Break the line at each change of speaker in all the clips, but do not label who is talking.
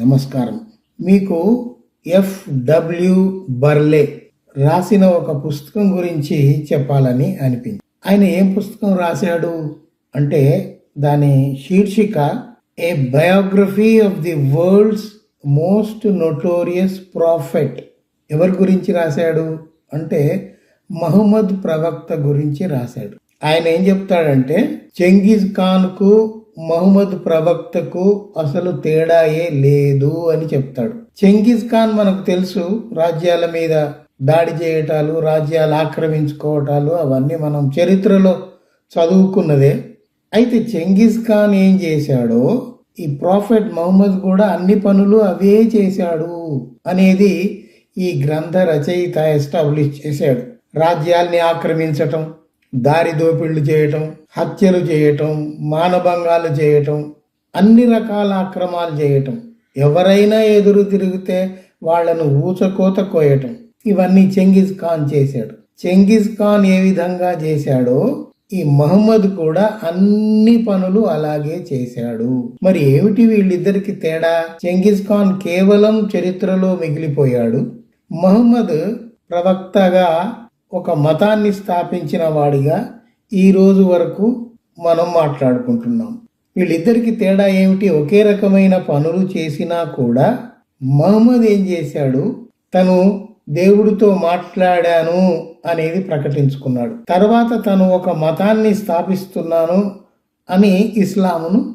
నమస్కారం. మీకు F W బర్లే రాసిన ఒక పుస్తకం గురించి చెప్పాలని అనిపించింది. ఆయన ఏం పుస్తకం రాశాడు? అంటే దాని శీర్షిక A biography of the world's most notorious prophet ఎవరి గురించి రాశాడు? అంటే మహమ్మద్ ప్రవక్త గురించి రాశాడు. ఆయన ఏం చెప్తాడంటే చెంగిజ్ ఖాన్కు మహమ్మద్ ప్రవక్తకు అసలు తేడాయే లేదు అని చెప్తాడు. చెంగిజ్ ఖాన్ మనకు తెలుసు రాజ్యాల మీద దాడి చేయటాలు రాజ్యాలు ఆక్రమించుకోవటాలు అవన్నీ మనం చరిత్రలో చదువుకున్నదే. అయితే చెంగిజ్ ఖాన్ ఏం చేశాడో ఈ ప్రాఫెట్ మహమ్మద్ కూడా అన్ని పనులు అవే చేశాడు అనేది ఈ గ్రంథ రచయిత ఎస్టాబ్లిష్ చేశాడు. రాజ్యాల్ని ఆక్రమించటం దారి దోపిళ్ళు చేయటం హత్యలు చేయటం మానభంగాలు చేయటం అన్ని రకాల అక్రమాలు చేయటం. ఎవరైనా ఎదురు తిరిగితే వాళ్ళను ఊచకోత కోయటం. ఇవన్నీ చెంగిజ్ ఖాన్ చేశాడు. చెంగిజ్ ఖాన్ ఏ విధంగా చేశాడో ఈ మహమ్మద్ కూడా అన్ని పనులు అలాగే చేశాడు. మరి ఏమిటి వీళ్ళిద్దరికి తేడా? చెంగిజ్ ఖాన్ కేవలం చరిత్రలో మిగిలిపోయాడు. మహమ్మద్ ప్రవక్తగా ఒక మతాన్ని స్థాపించిన వాడిగా ఈ రోజు వరకు మనం మాట్లాడుకుంటున్నాం. వీళ్ళిద్దరికి తేడా ఏమిటి? ఒకే రకమైన పనులు చేసినా కూడా మహమ్మద్ ఏం చేశాడు? తను దేవుడితో మాట్లాడాను అనేది ప్రకటించుకున్నాడు. తర్వాత తను ఒక మతాన్ని స్థాపిస్తున్నాను అని ఇస్లామును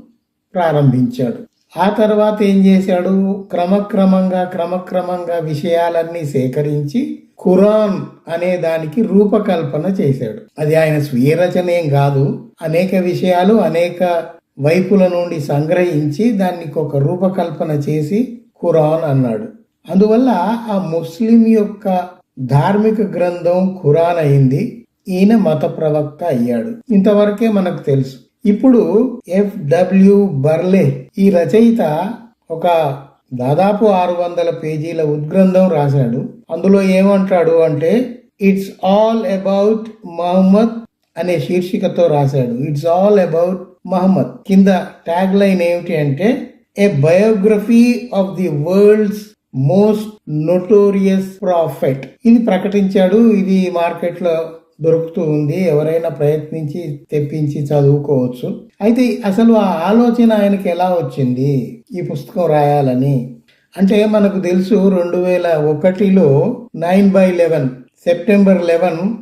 ప్రారంభించాడు. ఆ తర్వాత ఏం చేశాడు? క్రమక్రమంగా క్రమక్రమంగా విషయాలన్నీ సేకరించి ఖురాన్ అనే దానికి రూపకల్పన చేశాడు. అది ఆయన స్వీయ రచనేం కాదు. అనేక విషయాలు అనేక వైపుల నుండి సంగ్రహించి దానికి ఒక రూపకల్పన చేసి ఖురాన్ అన్నాడు. అందువల్ల ఆ ముస్లిం యొక్క ధార్మిక గ్రంథం ఖురాన్ అయింది. ఈయన మత ప్రవక్త అయ్యాడు. ఇంతవరకే మనకు తెలుసు. ఇప్పుడు ఎఫ్ డబ్ల్యూ బర్లే ఈ రచయిత ఒక దాదాపు ఆరు వందల పేజీల ఉద్గ్రంథం రాశాడు. అందులో ఏమంటాడు అంటే ఇట్స్ ఆల్ అబౌట్ మహమ్మద్ అనే శీర్షికతో రాశాడు. ఇట్స్ ఆల్ అబౌట్ మహమ్మద్ కింద ట్యాగ్ లైన్ ఏమిటి అంటే A biography of the world's most notorious prophet ఇది ప్రకటించాడు. ఇది మార్కెట్లో దొరుకుతూ ఉంది. ఎవరైనా ప్రయత్నించి తెప్పించి చదువుకోవచ్చు. అయితే అసలు ఆ ఆలోచన ఆయనకి ఎలా వచ్చింది? ఈ పుస్తకం రాయాలని. అంటే మనకు తెలుసు రెండు వేల ఒకటిలో nine by eleven September eleven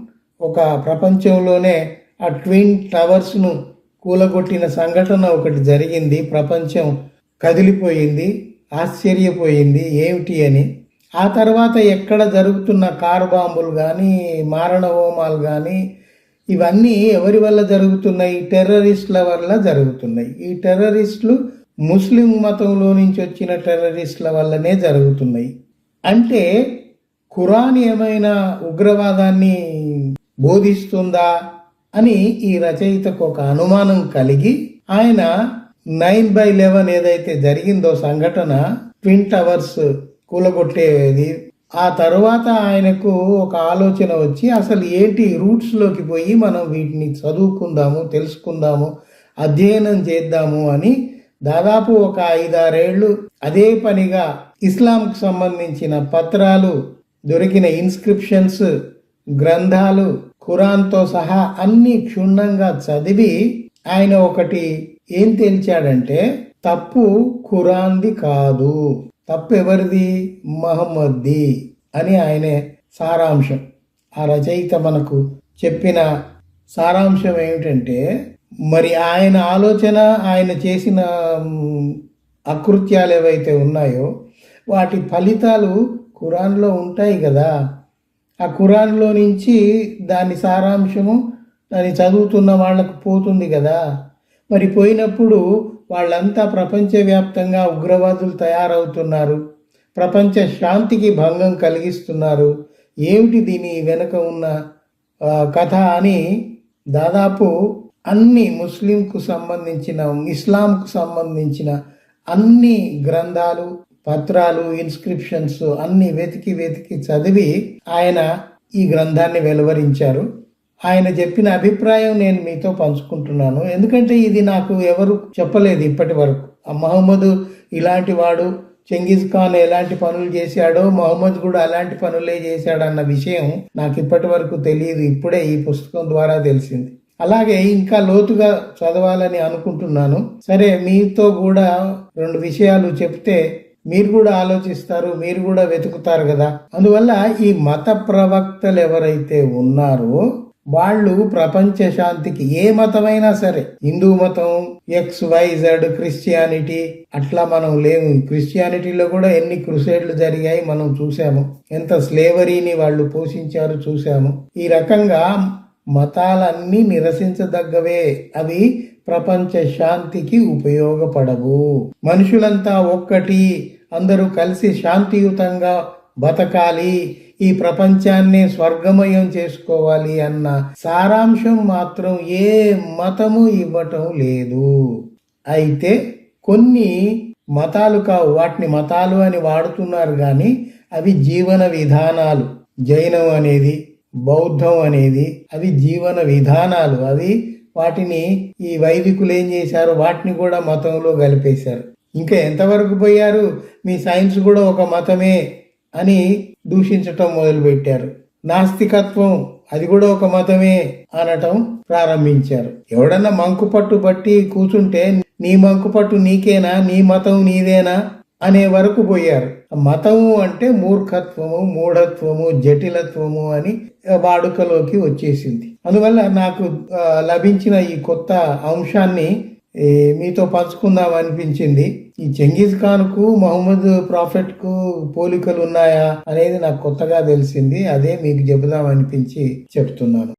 ఒక ప్రపంచంలోనే ఆ ట్విన్ టవర్స్ను కూలగొట్టిన సంఘటన ఒకటి జరిగింది. ప్రపంచం కదిలిపోయింది ఆశ్చర్యపోయింది. ఏమిటి అని ఆ తర్వాత ఎక్కడ జరుగుతున్న కారు బాంబులు కానీ మారణ హోమాలు కానీ ఇవన్నీ ఎవరి వల్ల జరుగుతున్నాయి? టెర్రరిస్టుల వల్ల జరుగుతున్నాయి. ఈ టెర్రరిస్టులు ముస్లిం మతంలో నుంచి వచ్చిన టెర్రరిస్టుల వల్లనే జరుగుతున్నాయి. అంటే ఖురాన్ ఏమైనా ఉగ్రవాదాన్ని బోధిస్తుందా అని ఈ రచయితకు ఒక అనుమానం కలిగి ఆయన నైన్ బై లెవెన్ ఏదైతే జరిగిందో సంఘటన ట్విన్ టవర్స్ కూలగొట్టేది. ఆ తరువాత ఆయనకు ఒక ఆలోచన వచ్చి అసలు ఏంటి రూట్స్లోకి పోయి మనం వీటిని చదువుకుందాము తెలుసుకుందాము అధ్యయనం చేద్దాము అని దాదాపు ఒక ఐదారేళ్ళు అదే పనిగా ఇస్లాంకు సంబంధించిన పత్రాలు దొరికిన ఇన్స్క్రిప్షన్స్ గ్రంథాలు ఖురాన్తో సహా అన్ని క్షుణ్ణంగా చదివి ఆయన ఒకటి ఏం తేల్చాడంటే తప్పు ఖురాన్ది కాదు. తప్పు ఎవరిది మహమ్మద్ది అని ఆయనే సారాంశం. ఆ రచయిత మనకు చెప్పిన సారాంశం ఏమిటంటే మరి ఆయన ఆలోచన ఆయన చేసిన అకృత్యాలు ఏవైతే ఉన్నాయో వాటి ఫలితాలు ఖురాన్లో ఉంటాయి కదా. ఆ ఖురాన్లో నుంచి దాని సారాంశము దాన్ని చదువుతున్న వాళ్ళకు పోతుంది కదా. మరి పోయినప్పుడు వాళ్ళంతా ప్రపంచవ్యాప్తంగా ఉగ్రవాదులు తయారవుతున్నారు. ప్రపంచ శాంతికి భంగం కలిగిస్తున్నారు. ఏమిటి దీని వెనుక ఉన్న కథ అని దాదాపు అన్ని ముస్లింకు సంబంధించిన ఇస్లాంకు సంబంధించిన అన్ని గ్రంథాలు పత్రాలు ఇన్స్క్రిప్షన్స్ అన్ని వెతికి వెతికి చదివి ఆయన ఈ గ్రంథాన్ని వెలువరించారు. ఆయన చెప్పిన అభిప్రాయం నేను మీతో పంచుకుంటున్నాను. ఎందుకంటే ఇది నాకు ఎవరు చెప్పలేదు ఇప్పటి వరకు. ఆ మహమ్మద్ ఇలాంటి వాడు చెంగిజ్ ఖాన్ ఎలాంటి పనులు చేశాడో మహమ్మద్ కూడా అలాంటి పనులే చేశాడన్న విషయం నాకు ఇప్పటి వరకు తెలియదు. ఇప్పుడే ఈ పుస్తకం ద్వారా తెలిసింది. అలాగే ఇంకా లోతుగా చదవాలని అనుకుంటున్నాను. సరే మీతో కూడా రెండు విషయాలు చెప్తే మీరు కూడా ఆలోచిస్తారు మీరు కూడా వెతుకుతారు కదా. అందువల్ల ఈ మత ప్రవక్తలు ఎవరైతే ఉన్నారో వాళ్ళు ప్రపంచ శాంతికి ఏ మతమైనా సరే హిందూ మతం ఎక్స్ వైజెడ్ క్రిస్టియానిటీ అట్లా మనం లేము. క్రిస్టియానిటీలో కూడా ఎన్ని క్రుసేడ్లు జరిగాయి మనం చూసాము. ఎంత స్లేవరీని వాళ్ళు పోషించారు చూసాము. ఈ రకంగా మతాలన్నీ నిరసించదగ్గవే. అవి ప్రపంచ శాంతికి ఉపయోగపడవు. మనుషులంతా ఒక్కటి అందరూ కలిసి శాంతియుతంగా బతకాలి. ఈ ప్రపంచాన్ని స్వర్గమయం చేసుకోవాలి అన్న సారాంశం మాత్రం ఏ మతము ఇవ్వటం లేదు. అయితే కొన్ని మతాలు కావు. వాటిని మతాలు అని వాడుతున్నారు కానీ అవి జీవన విధానాలు. జైనం అనేది బౌద్ధం అనేది అవి జీవన విధానాలు. అవి వాటిని ఈ వైదికులు ఏం చేశారు? వాటిని కూడా మతంలో కలిపేశారు. ఇంకా ఎంతవరకు పోయారు? మీ సైన్స్ కూడా ఒక మతమే అని దూషించటం మొదలుపెట్టారు. నాస్తికత్వం అది కూడా ఒక మతమే అనటం ప్రారంభించారు. ఎవడన్నా మంకు పట్టు బట్టి కూర్చుంటే నీ మంకు పట్టు నీకేనా? నీ మతం నీదేనా? అనే వరకు పోయారు. మతము అంటే మూర్ఖత్వము మూఢత్వము జటిలత్వము అని వాడుకలోకి వచ్చేసింది. అందువల్ల నాకు లభించిన ఈ కొత్త అంశాన్ని మీతో పంచుకుందాం అనిపించింది. ఈ చెంగీజ్ ఖాన్కు మహమ్మద్ ప్రాఫెట్కు పోలికలు ఉన్నాయా అనేది నాకు కొత్తగా తెలిసింది. అదే మీకు చెబుదాం అనిపించి చెప్తున్నాను.